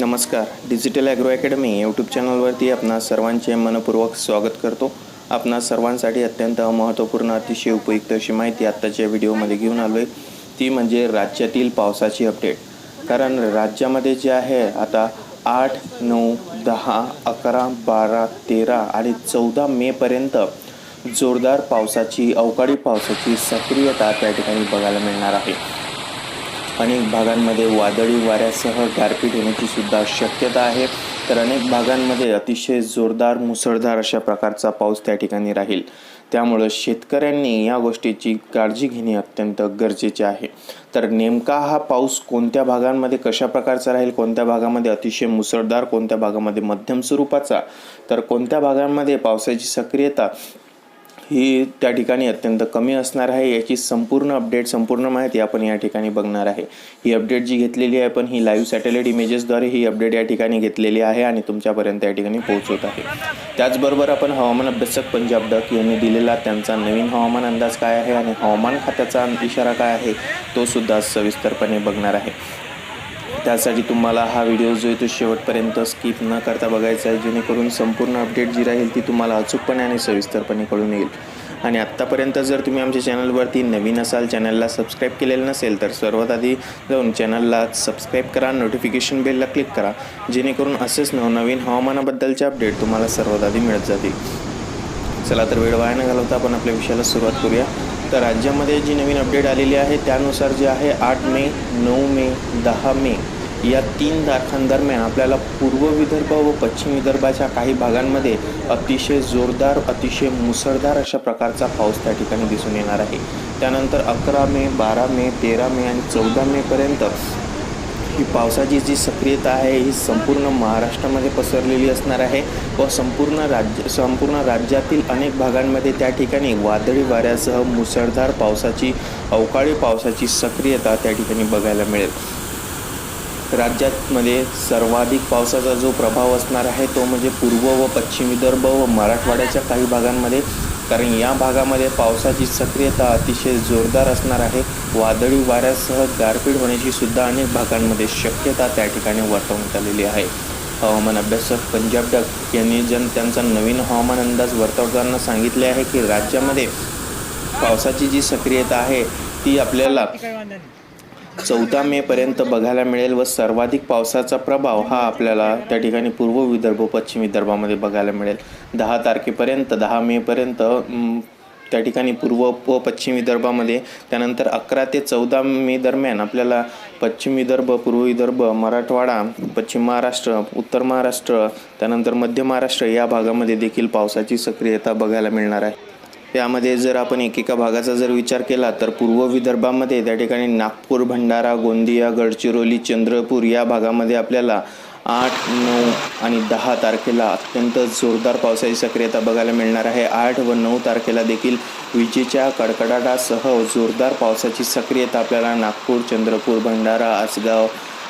नमस्कार. Digital agro academy YouTube चॅनलवरती आपणा सर्वांचे मनपूर्वक स्वागत करतो. आपणा सर्वांसाठी अत्यंत महत्त्वपूर्ण अतिशय उपयुक्त अशी माहिती आत्ताच्या व्हिडिओमध्ये घेऊन आलो आहे ती म्हणजे राज्यातील पावसाची अपडेट कारण राज्यामध्ये जे आहे आता आठ नऊ दहा अकरा बारा तेरा आणि चौदा मेपर्यंत जोरदार पावसाची अवकाळी पावसाची सक्रियता त्या ठिकाणी बघायला मिळणार आहे. अनेक भागांमध्ये वादळी वाऱ्यासह गारपीट होण्याची सुद्धा शक्यता आहे. तर अनेक भागांमध्ये अतिशय जोरदार मुसळधार अशा प्रकारचा पाऊस त्या ठिकाणी राहील. त्यामुळं शेतकऱ्यांनी या गोष्टीची काळजी घेणे अत्यंत गरजेचे आहे. तर नेमका हा पाऊस कोणत्या भागांमध्ये कशा प्रकारचा राहील कोणत्या भागामध्ये अतिशय मुसळधार कोणत्या भागामध्ये मध्यम स्वरूपाचा तर कोणत्या भागांमध्ये पावसाची सक्रियता ही त्या ठिकाणी अत्यंत कमी असणार आहे. याची संपूर्ण अपडेट संपूर्ण माहिती आपण या ठिकाणी बघणार आहे. ही अपडेट जी घेतलेली आहे पण ही लाईव्ह सॅटेलाईट इमेजेसद्वारे ही अपडेट या ठिकाणी घेतलेली आहे आणि तुमच्यापर्यंत या ठिकाणी पोहोचवत आहे. त्याचबरोबर आपण हवामान अभ्यासक पंजाब डक यांनी दिलेला त्यांचा नवीन हवामान अंदाज काय आहे आणि हवामान खात्याचा इशारा काय आहे तो सुद्धा सविस्तरपणे बघणार आहे. त्यासाठी तुम्हाला हा व्हिडिओ जो आहे तो शेवटपर्यंत स्किप न करता बघायचा आहे. जेणेकरून संपूर्ण अपडेट जी राहील ती तुम्हाला अचूकपणे आणि सविस्तरपणे कळून येईल. आणि आत्तापर्यंत जर तुम्ही आमच्या चॅनलवरती नवीन असाल चॅनलला सबस्क्राईब केलेलं नसेल तर सर्वात आधी जाऊन चॅनलला सबस्क्राईब करा नोटिफिकेशन बेलला क्लिक करा. जेणेकरून असेच नवनवीन हवामानाबद्दलचे अपडेट तुम्हाला सर्वात आधी मिळत जातील. चला तर वेळ वाया न घालवता आपण आपल्या विषयाला सुरुवात करूया. तर राज्यामध्ये जी नवीन अपडेट आलेली आहे त्यानुसार जे आहे आठ मे नऊ मे दहा मे या तीन तारखांदरम्यान आपल्याला पूर्व विदर्भ व पश्चिम विदर्भाच्या काही भागांमध्ये अतिशय जोरदार अतिशय मुसळधार अशा प्रकारचा पाऊस त्या ठिकाणी दिसून येणार आहे. त्यानंतर अकरा मे बारा मे तेरा मे आणि चौदा मेपर्यंत की पावसाची जी सक्रियता आहे ही संपूर्ण महाराष्ट्रामध्ये पसरलेली असणार आहे व संपूर्ण राज्य संपूर्ण राज्यातील अनेक भागांमध्ये त्या ठिकाणी वादळी वाऱ्यासह मुसळधार पावसाची अवकाळी पावसाची सक्रियता त्या ठिकाणी बघायला मिळेल. राज्यातमध्ये सर्वाधिक पावसाचा जो प्रभाव असणार आहे तो म्हणजे पूर्व व पश्चिम विदर्भ व मराठवाड्याच्या काही भागांमध्ये. कारण या भागामध्ये पावसाची सक्रियता अतिशय जोरदार असणार आहे. वादळी वाऱ्यासह गारपीट होण्याची सुद्धा अनेक भागांमध्ये शक्यता त्या ठिकाणी वर्तवण्यात आलेली आहे. हवामान अभ्यासक पंजाब डक यांनी जन त्यांचा नवीन हवामान अंदाज वर्तवताना सांगितले आहे की राज्यामध्ये पावसाची जी सक्रियता आहे ती आपल्याला चौदा मेपर्यंत बघायला मिळेल व सर्वाधिक पावसाचा प्रभाव हा आपल्याला त्या ठिकाणी पूर्व विदर्भ पश्चिम विदर्भामध्ये बघायला मिळेल. दहा तारखेपर्यंत दहा मेपर्यंत त्या ठिकाणी पूर्व व पश्चिम विदर्भामध्ये त्यानंतर अकरा ते चौदा मे दरम्यान आपल्याला पश्चिम विदर्भ पूर्व विदर्भ मराठवाडा पश्चिम महाराष्ट्र उत्तर महाराष्ट्र त्यानंतर मध्य महाराष्ट्र या भागामध्ये देखील पावसाची सक्रियता बघायला मिळणार आहे. यामध्ये जर आपण एकेका भागाचा जर विचार केला तर पूर्व विदर्भामध्ये त्या ठिकाणी नागपूर भंडारा गोंदिया गडचिरोली चंद्रपूर या भागामध्ये आपल्याला आठ नऊ आणि दहा तारखेला अत्यंत जोरदार पावसाची सक्रियता बघायला मिळणार आहे. आठ व नऊ तारखेला देखील विजेच्या कडकडाटासह जोरदार पावसाची सक्रियता आपल्याला नागपूर चंद्रपूर भंडारा आसगाव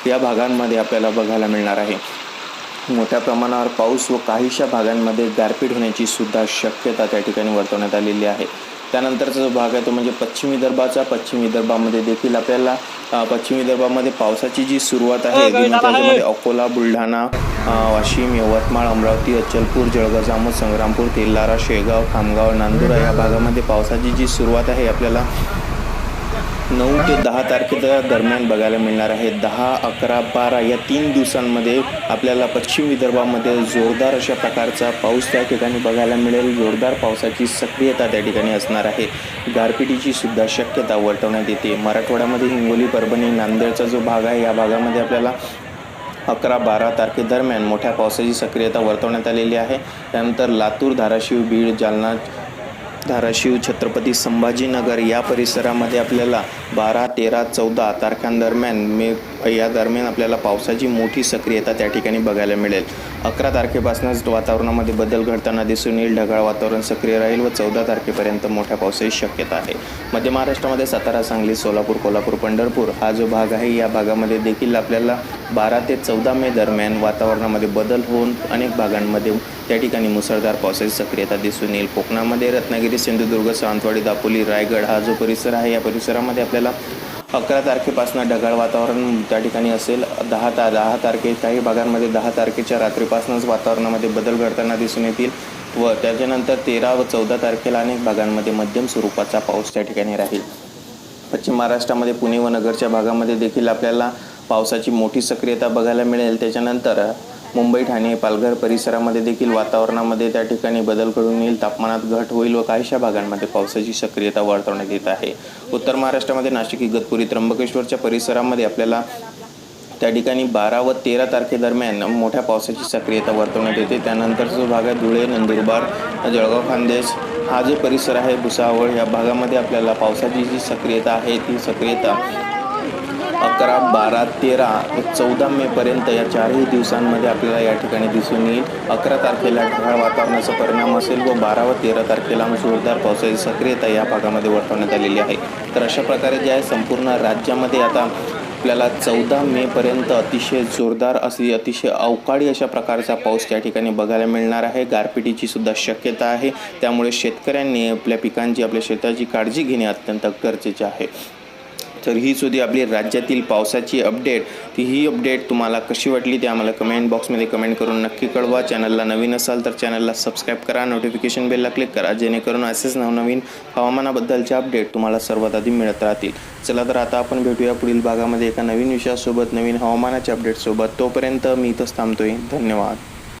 या भागांमध्ये आपल्याला बघायला मिळणार आहे. मोठ्या प्रमाणावर पाऊस व काहीशा भागांमध्ये गारपीट होण्याची सुद्धा शक्यता त्या ठिकाणी वर्तवण्यात आलेली आहे. त्यानंतरचा जो भाग आहे तो म्हणजे पश्चिम विदर्भाचा. पश्चिम विदर्भामध्ये देखील आपल्याला पश्चिम विदर्भामध्ये पावसाची जी सुरुवात आहे त्याच्यामध्ये अकोला बुलढाणा वाशिम यवतमाळ अमरावती अचलपूर जळगाव जामोद संग्रामपूर तेलारा शेगाव खामगाव नांदुरा या भागामध्ये पावसाची जी सुरुवात आहे आपल्याला नऊ ते दहा तारखेच्या दरम्यान बघायला मिळणार आहे. दहा अकरा बारा या तीन दिवसांमध्ये आपल्याला पश्चिम विदर्भामध्ये जोरदार अशा प्रकारचा पाऊस त्या ठिकाणी बघायला मिळेल. जोरदार पावसाची सक्रियता त्या ठिकाणी असणार आहे. गारपिटीची सुद्धा शक्यता वर्तवण्यात येते. मराठवाड्यामध्ये हिंगोली परभणी नांदेडचा जो भाग आहे या भागामध्ये आपल्याला अकरा बारा तारखेदरम्यान मोठ्या पावसाची सक्रियता वर्तवण्यात आलेली आहे. त्यानंतर लातूर धाराशिव बीड जालना धाराशिव छत्रपती संभाजीनगर या परिसरामध्ये आपल्याला बारा तेरा चौदा तारखांदरम्यान मे या दरम्यान आपल्याला पावसाची मोठी सक्रियता त्या ठिकाणी बघायला मिळेल. अकरा तारखेपासूनच वातावरणामध्ये बदल घडताना दिसून येईल. ढगाळ वातावरण सक्रिय राहील व चौदा तारखेपर्यंत मोठ्या पावसाची शक्यता आहे. मध्य महाराष्ट्रामध्ये सातारा सांगली सोलापूर कोल्हापूर पंढरपूर हा जो भाग आहे या भागामध्ये देखील आपल्याला बारा ते चौदा मे दरम्यान वातावरणामध्ये बदल होऊन अनेक भागांमध्ये त्या ठिकाणी मुसळधार पावसाची सक्रियता दिसून येईल. कोकणामध्ये रत्नागिरी सिंधुदुर्ग सावंतवाडी दापोली रायगड हा जो परिसर आहे या परिसरामध्ये आपल्याला अकरा तारखेपासून ढगाळ वातावरण त्या ठिकाणी असेल. दहा ता दहा तारखे काही भागांमध्ये दहा तारखेच्या रात्रीपासूनच वातावरणामध्ये बदल घडताना दिसून येतील व त्याच्यानंतर तेरा व चौदा तारखेला अनेक भागांमध्ये मध्यम स्वरूपाचा पाऊस त्या ठिकाणी राहील. पश्चिम महाराष्ट्रामध्ये पुणे व नगरच्या भागामध्ये देखील आपल्याला पावसाची मोठी सक्रियता बघायला मिळेल. त्याच्यानंतर मुंबई ठाणे पालघर परिसरामध्ये देखील वातावरणामध्ये त्या ठिकाणी बदल घडून येईल. तापमानात घट होईल व काहीशा भागांमध्ये पावसाची सक्रियता वर्तवण्यात येत आहे. उत्तर महाराष्ट्रामध्ये नाशिक इगतपुरी त्र्यंबकेश्वरच्या परिसरामध्ये आपल्याला त्या ठिकाणी बारा व तेरा तारखेदरम्यान मोठ्या पावसाची सक्रियता वर्तवण्यात येते. त्यानंतर जो भाग आहे धुळे नंदुरबार जळगाव खानदेश. हा जो परिसर आहे भुसावळ या भागामध्ये आपल्याला पावसाची जी सक्रियता आहे ती सक्रियता अकरा बारा तेरा व चौदा मेपर्यंत या चारही दिवसांमध्ये आपल्याला या ठिकाणी दिसून येईल. अकरा तारखेला ढगाळ वातावरणाचा परिणाम असेल व बारा व तेरा तारखेला जोरदार पावसाची सक्रियता या भागामध्ये वर्तवण्यात आलेली आहे. तर अशा प्रकारे जे आहे संपूर्ण राज्यामध्ये आता आपल्याला चौदा मेपर्यंत अतिशय जोरदार अशी अतिशय अवकाळी अशा प्रकारचा पाऊस त्या ठिकाणी बघायला मिळणार आहे. गारपिटीची सुद्धा शक्यता आहे. त्यामुळे शेतकऱ्यांनी आपल्या पिकांची आपल्या शेताची काळजी घेणे अत्यंत गरजेचे आहे. तर ही होती आपली राज्यातील पावसाची अपडेट ती ही अपडेट तुम्हाला कशी वाटली ते आम्हाला कमेंट बॉक्समध्ये कमेंट करून नक्की कळवा. चॅनलला नवीन असाल तर चॅनलला सबस्क्राईब करा. नोटिफिकेशन बेलला क्लिक करा. जेणेकरून असेच नवनवीन हवामानाबद्दलचे अपडेट तुम्हाला सर्वात आधी मिळत राहतील. चला तर आता आपण भेटूया पुढील भागामध्ये एका नवीन विषयासोबत नवीन हवामानाच्या अपडेटसोबत तोपर्यंत मी इथंच थांबतोय. धन्यवाद.